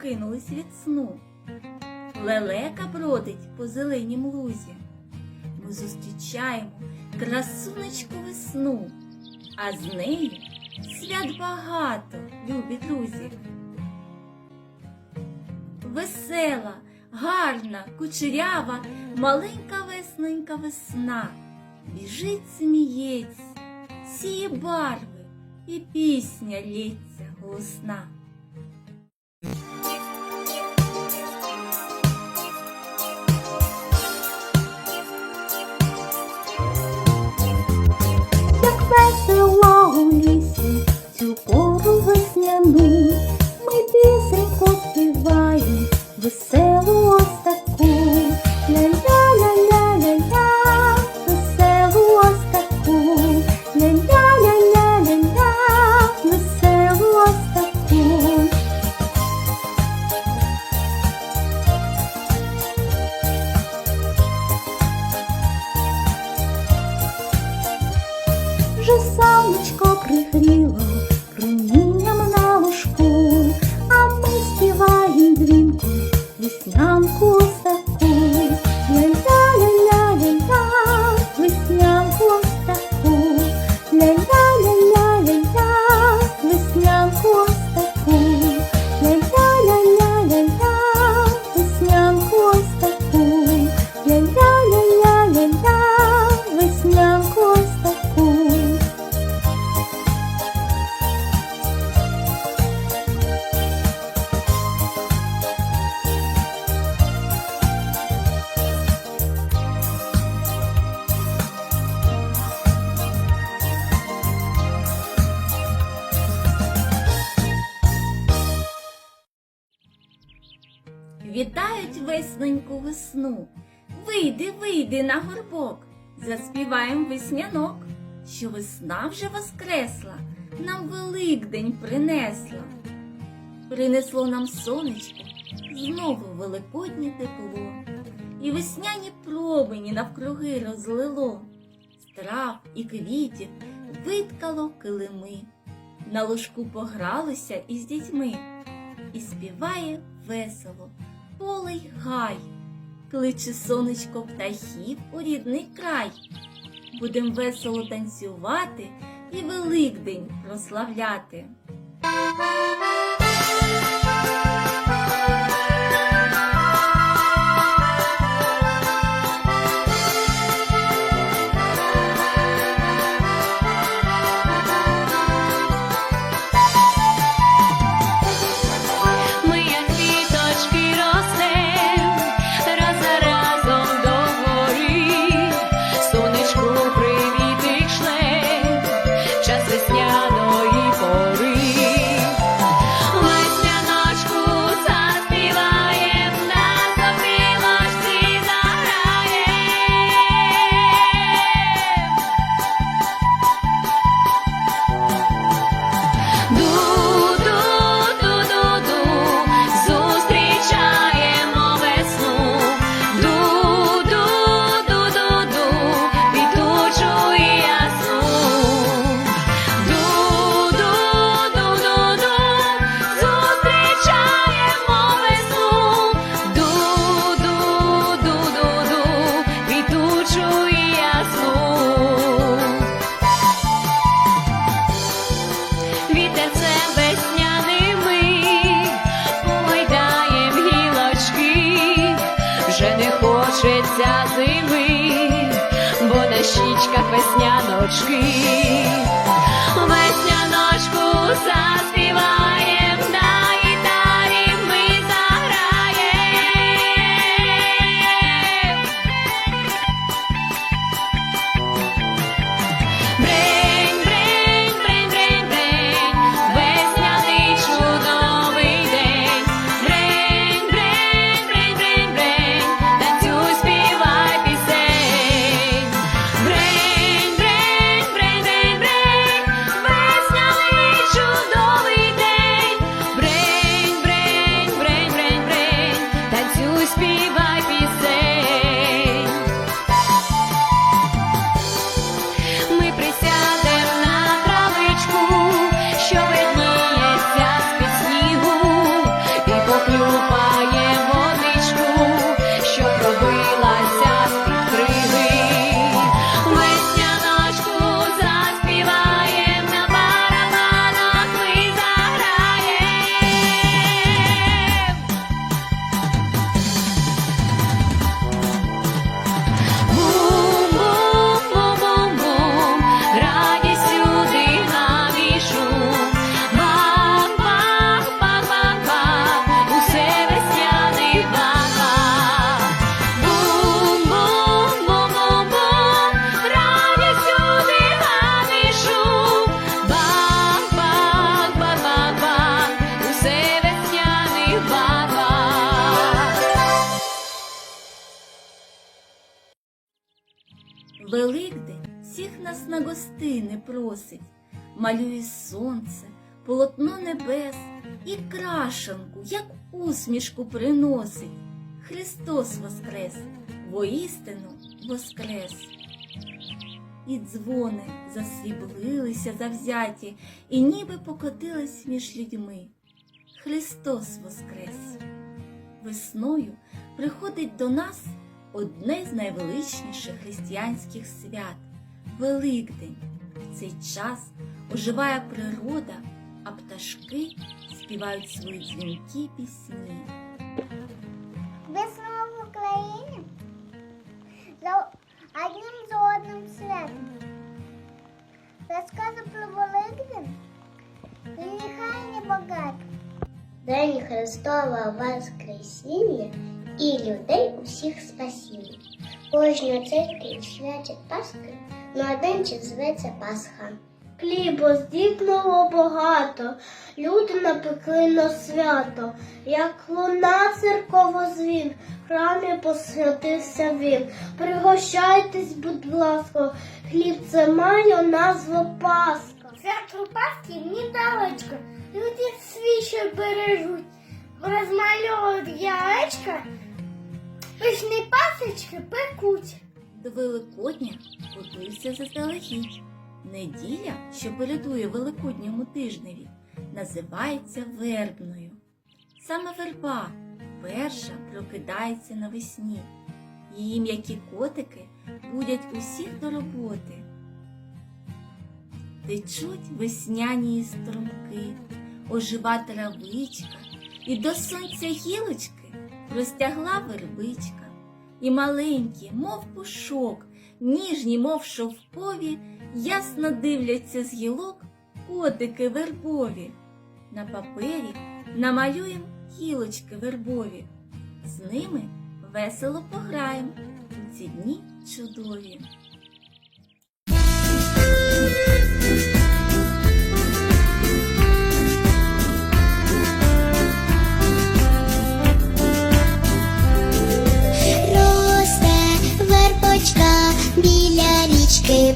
прокинулись від сну. Лелека бродить по зеленім лузі. Ми зустрічаємо красунечку весну, а з нею свят багато, любі друзі. Весела, гарна, кучерява, маленька весненька весна. Біжить, сміється, сіє барви, і пісня лється голосна. Горбок, заспіваєм веснянок, що весна вже воскресла, нам Великдень принесла. Принесло нам сонечко, знову великоднє тепло, і весняні промені навкруги розлило, з і квітів виткало килими, на ложку погралися із дітьми, і співає весело поле гай, кличе сонечко птахів у рідний край. Будем весело танцювати і Великдень прославляти. Весняночки, весняночку заспіваєм, на гостини просить, малює сонце, полотно небес і крашенку, як усмішку приносить. Христос воскрес, воістину воскрес. І дзвони засріблилися завзяті, і ніби покотились між людьми. Христос воскрес! Весною приходить до нас одне з найвеличніших християнських свят Великдень. В цей час оживає природа, а пташки співають свої дзвінкі пісні. Весна в Україні за одним за одним святом. Розкази про Великдень і нехай не багато. День Христова Воскресіння і людей усіх спасіння. Кожна церкві святять Пасхи, один час зветься Пасха. Хлібо здібного багато, люди напекли на свято, як луна церково дзвін, в храмі посвятився він. Пригощайтесь, будь ласка, хліб це має назву Пасха. Свято Пасхи недалечко, люди свічі бережуть, розмальовують яєчка, пишні пасочки пекуть. До Великодня готуйся заздалегідь. Неділя, що передує Великодньому тижневі, називається вербною. Саме верба перша прокидається навесні. Її м'які котики будять усіх до роботи. Течуть весняні струмки, ожива травичка, і до сонця гілочки простягла вербичка, і маленькі, мов пушок, ніжні, мов шовкові, ясно дивляться з гілок котики вербові. На папері намалюєм гілочки вербові. З ними весело пограєм ці дні чудові.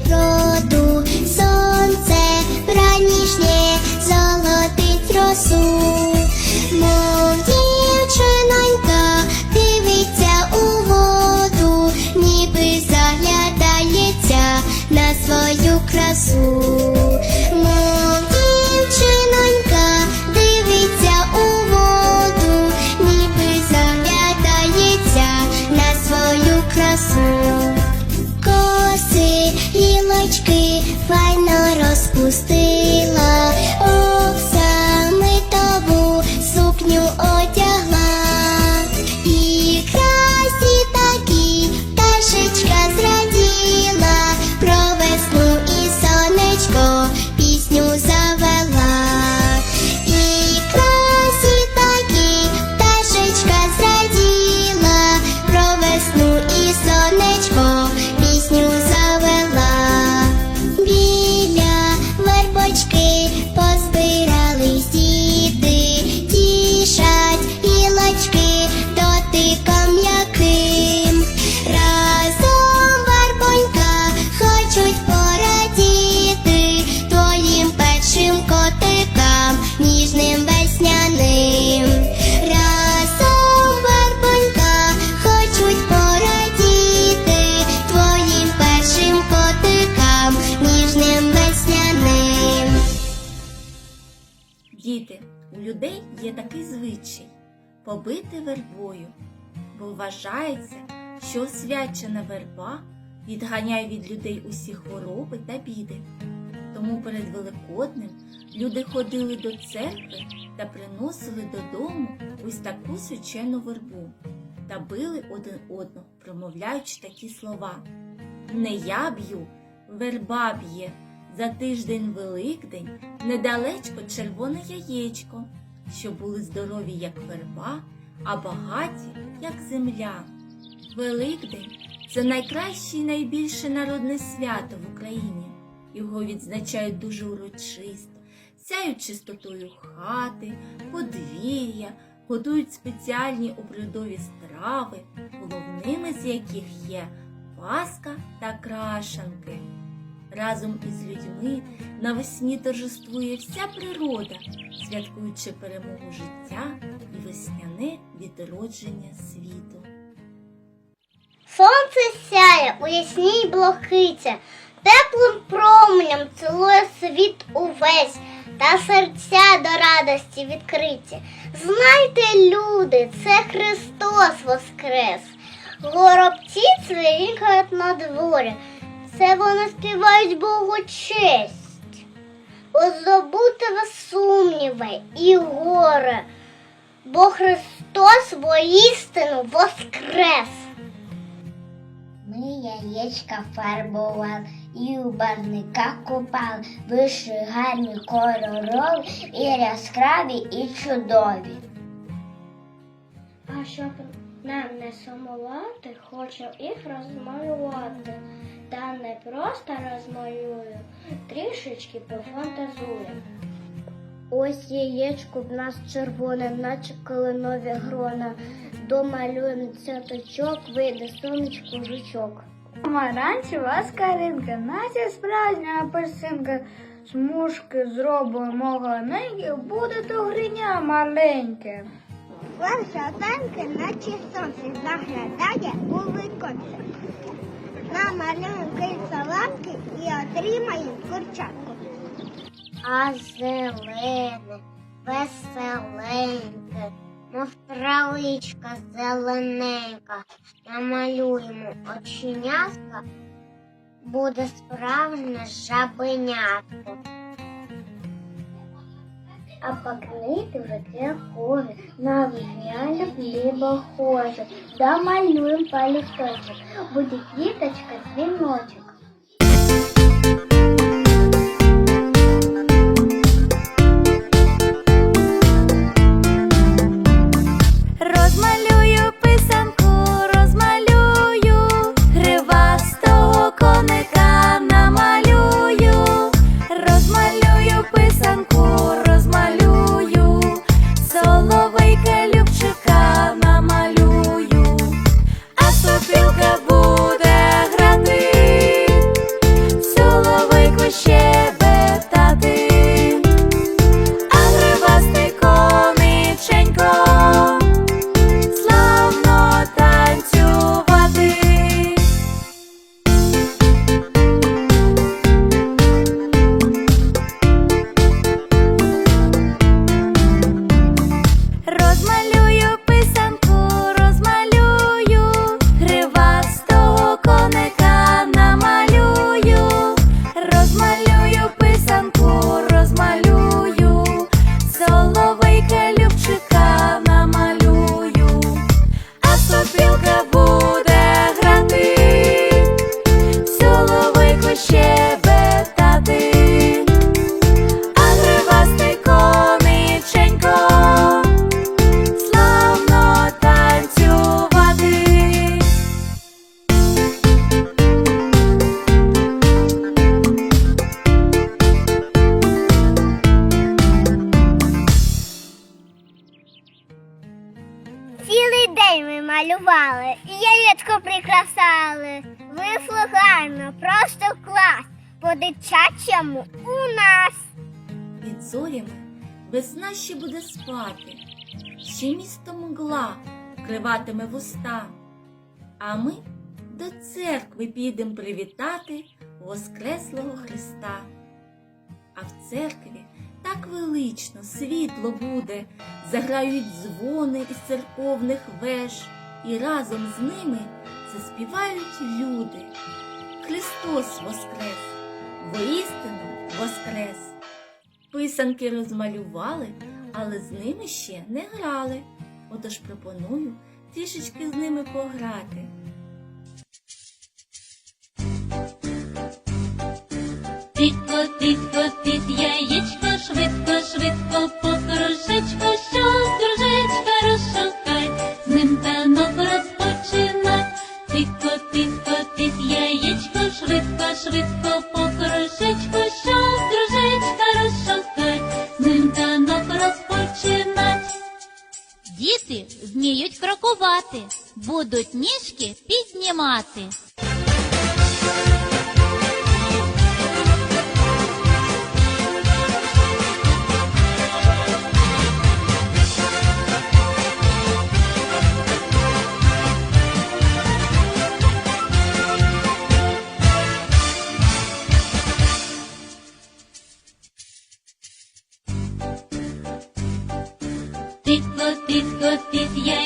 Броду, сонце ранішнє золотить росу, мов дівчинонька дивиться у воду, ніби заглядається на свою красу. Гілочки побити вербою, бо вважається, що освячена верба відганяє від людей усі хвороби та біди. Тому перед Великоднем люди ходили до церкви та приносили додому ось таку свячену вербу та били один одного, промовляючи такі слова. Не я б'ю, верба б'є, за тиждень Великдень недалечко червоне яєчко, що були здорові, як верба, а багаті, як земля. Великдень це найкраще і найбільше народне свято в Україні. Його відзначають дуже урочисто, сяють чистотою хати, подвір'я, готують спеціальні обрядові страви, головними з яких є паска та крашанки. Разом із людьми навесні торжествує вся природа, святкуючи перемогу життя і весняне відродження світу. Сонце сяє у ясній блакиті, теплим променем цілує світ увесь, та серця до радості відкриті. Знайте, люди, це Христос воскрес. Горобці цвірінькають на дворі, це вони співають Богу честь. Позабути ви сумніви і горе, бо Христос воістину воскрес. Ми яєчка фарбували і у барниках купали, виши гарні кольорові, і яскраві, і чудові. А щоб нам не сумувати, хочу їх розмалювати. Та не просто розмалюю, трішечки пофантазую. Ось яєчко в нас червоне, наче калинові грона. Домалюємо цяточок, вийде сонечко жучок. Помаранчева скаринка, наче справжня апельсинка. Смужки зробимо гарненькі, буде то гриня маленьке. Ваша танки, наче сонце, заглядає у віконце. Намалюємо кільця ламки і отримаємо курчатку. А зелене, веселеньке, мов травичка зелененька, намалюємо оченятка, буде справжнє жабенятко. А покрити вже квіткові, на весняне хліба хоже. Домалюємо полісточок, буде квіточка, дзвіночок. Ми і яєчко прикрасали. Вийшло гарно, просто клас. По дитячому у нас. Під зорями весна ще буде спати, ще місто мгла вкриватиме вуста. А ми до церкви підем привітати Воскреслого Христа. А в церкві так велично світло буде, заграють дзвони із церковних веж, і разом з ними заспівають люди. Христос Воскрес! Воістину Воскрес! Писанки розмалювали, але з ними ще не грали. Отож пропоную трішечки з ними пограти. Тітко, тітко, тіт яєчко, швидко, швидко по кружечку, швидко, по кружечку, що дружечка розшукай, з ним танок розпочинать. Діти вміють крокувати, будуть ніжки піднімати. This good, this good, this yeah.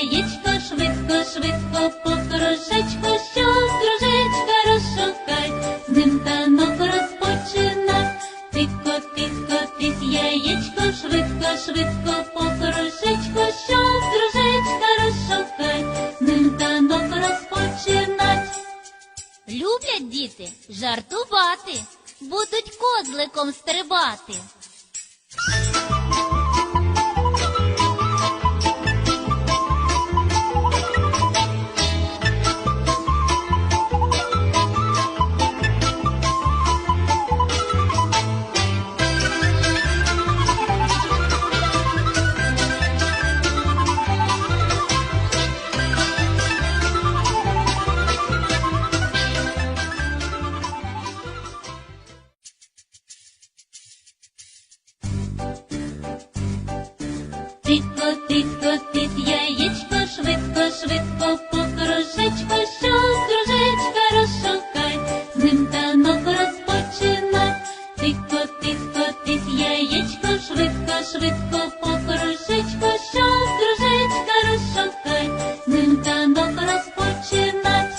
Яєчко, швидко, швидко по кружечку, що дружечка розшовкай, ним танок розпочинай.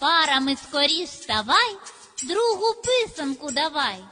Парами скоріш ставай, другу писанку давай.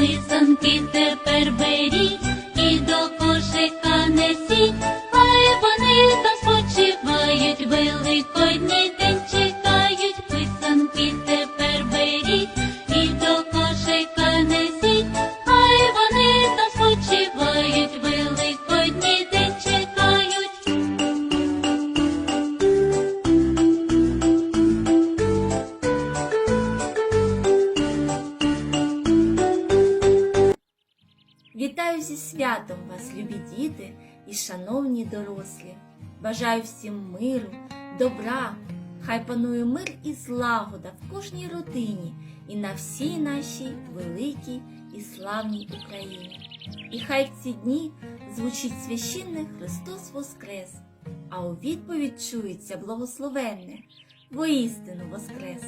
Писанки тепер беріть і любі діти і шановні дорослі. Бажаю всім миру, добра. Хай панує мир і злагода в кожній родині і на всій нашій великій і славній Україні. І хай в ці дні звучить священне Христос Воскрес, а у відповідь чується благословенне воістину Воскрес.